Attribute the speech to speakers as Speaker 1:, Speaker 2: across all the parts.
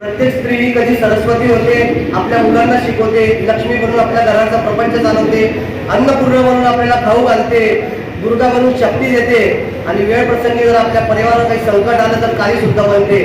Speaker 1: प्रत्येक स्त्री ही कधी सरस्वती होते आपल्या मुलांना शिकवते लक्ष्मी म्हणून आपल्या घरांचा प्रपंच चालवते अन्नपूर्ण म्हणून आपल्याला खाऊ घालते दुर्गा म्हणून शक्ती देते आणि वेळ प्रसंगी जर आपल्या परिवाराला काही संकट आलं तर काही सुद्धा बनते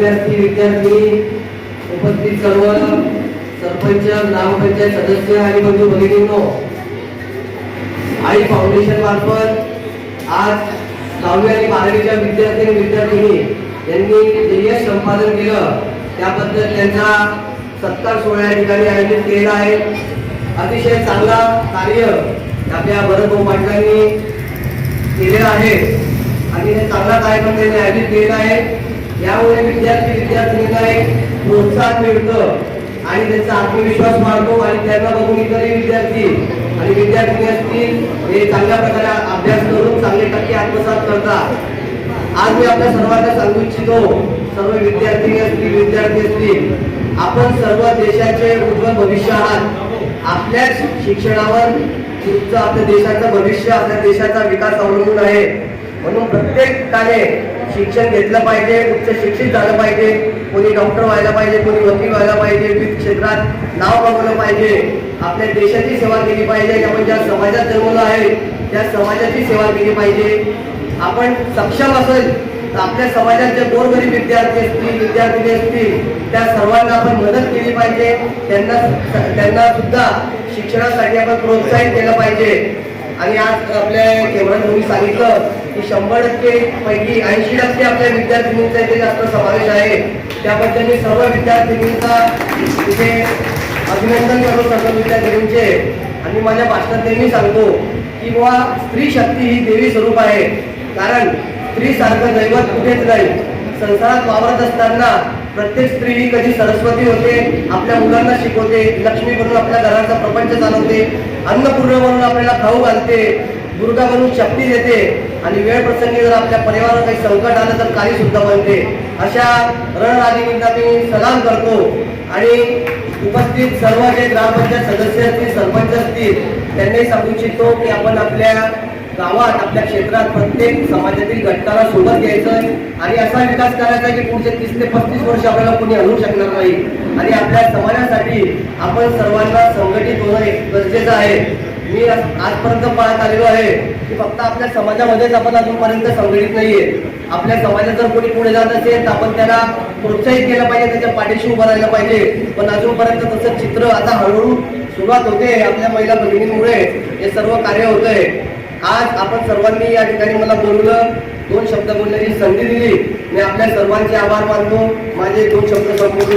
Speaker 1: विद्यार्थी विद्यार्थी उपस्थित सर्व सरपंच ग्रामपंचायत सदस्य आणि बंधू भगिनींनो आई फाउंडेशन मार्फत आज दहावी आणि बारावीच्या विद्यार्थी आणि विद्यार्थिनी यांनी ध्येय संपादन केलं त्याबद्दल त्यांचा सत्कार सोहळा या ठिकाणी आयोजित केलेला आहे. अतिशय चांगला कार्य आपल्या भरतभाऊ पाटलांनी केलेलं आहे आणि हे चांगला कार्यक्रम त्यांनी आयोजित केलेला आहे. यामुळे विद्यार्थी विद्यार्थिनींना एक प्रोत्साहन मिळतं आणि त्यांचा आत्मविश्वास वाढतो आणि त्यांना बघून इतरही विद्यार्थी आणि विद्यार्थिनी असतील हे चांगल्या प्रकारे अभ्यास करून चांगले टक्के आत्मसात करतात. आज मी आपल्या सर्वांना सांगू इच्छितो सर्व विद्यार्थी असतील विद्यार्थी असतील आपण सर्व देशाचे उज्ज्वल भविष्य आहात. आपल्याच शिक्षणावर तुमचं आपल्या देशाचं भविष्य आपल्या देशाचा विकास अवलंबून आहे. म्हणून प्रत्येकाने शिक्षण घेतलं पाहिजे उच्च शिक्षित झालं पाहिजे कोणी डॉक्टर व्हायला पाहिजे कोणी वकील व्हायला पाहिजे विविध क्षेत्रात नाव कमवलं पाहिजे. आपल्या देशाची सेवा केली पाहिजे आपण ज्या समाजात जन्मलो आहे त्या समाजाची सेवा केली पाहिजे. आपण सक्षम असेल तर आपल्या समाजात जे गोरगरीब विद्यार्थी असतील विद्यार्थिनी असतील त्या सर्वांना आपण मदत केली पाहिजे. त्यांना त्यांना सुद्धा शिक्षणासाठी आपण प्रोत्साहित केलं पाहिजे. आणि आज आपल्या केवळ तुम्ही सांगितलं की शंभर टक्के पैकी ऐंशी टक्के आपल्या विद्यार्थिनींचा इथे जास्त समावेश आहे. त्याबद्दल मी सर्व विद्यार्थिनींचा इथे अभिनंदन करतो सर्व विद्यार्थिनींचे. आणि माझ्या भाषणात नेहमी सांगतो की बुवा स्त्री शक्ती ही देवी स्वरूप आहे. कारण स्त्री सारखं दैवत कुठेच नाही. संसारात वावरत असताना प्रत्येक स्त्री ही कधी सरस्वती होते आपल्या मुलांना शिकवते लक्ष्मी बनून आपल्या घराचा प्रपंच चालवते अन्नपूर्ण म्हणून आपल्याला खाऊ घालते. दुर्गा बनून शक्ती देते आणि वेळ प्रसंगी जर आपल्या परिवारावर काही संकट आलं तर काही सुद्धा बनते अशा रणरागिणींना मी सलाम करतो. आणि उपस्थित सर्व जे ग्रामपंचायत सदस्य असतील सरपंच असतील त्यांनी सांगू इच्छितो की आपण आपल्या गावात आपल्या क्षेत्रात प्रत्येक समाजातील घटकाला सोबत घ्यायचं आणि असा विकास करायचा की पुढचे तीस ते पस्तीस वर्ष आपल्याला कोणी आणू शकणार नाही. आणि आपल्या समाजासाठी आपण सर्वांना संघटित होणं गरजेचं आहे. मी आज- आजपर्यंत पाहत आलेलो आहे की फक्त आपल्या समाजामध्येच आपण अजूनपर्यंत संघटित नाहीये. आपल्या समाजात जर कोणी पुढे जात असेल तर आपण त्याला प्रोत्साहित केलं पाहिजे त्याच्या पाठीशी उभं राहिलं पाहिजे. पण अजूनपर्यंत तसं चित्र आता हळूहळू सुरुवात होते आपल्या महिला भगिनींमुळे. हे सर्व कार्य होतंय. आज आपण सर्वांनी या ठिकाणी मला बोलवलं दोन शब्द बोलण्याची संधी दिली. मी आपल्या सर्वांचे आभार मानतो. माझे दोन शब्द संपूर्ण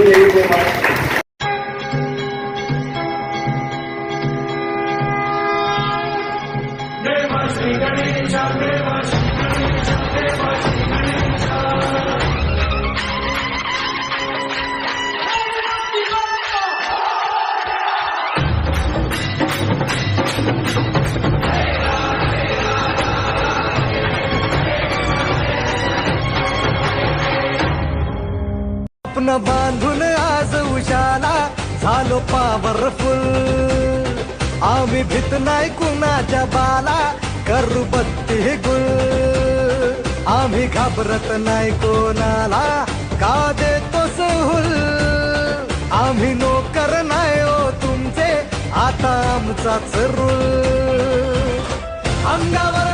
Speaker 2: स्वप्न बांधून आज उशाला झालो पावरफुल. आम्ही भीत नाही कुणाच्या बाला. करू गुल. आम्ही घाबरत नाही कोणाला. का देतो सहूल? आम्ही नोकर नाही ओ तुमचे. आमचाच रूल. अंगावर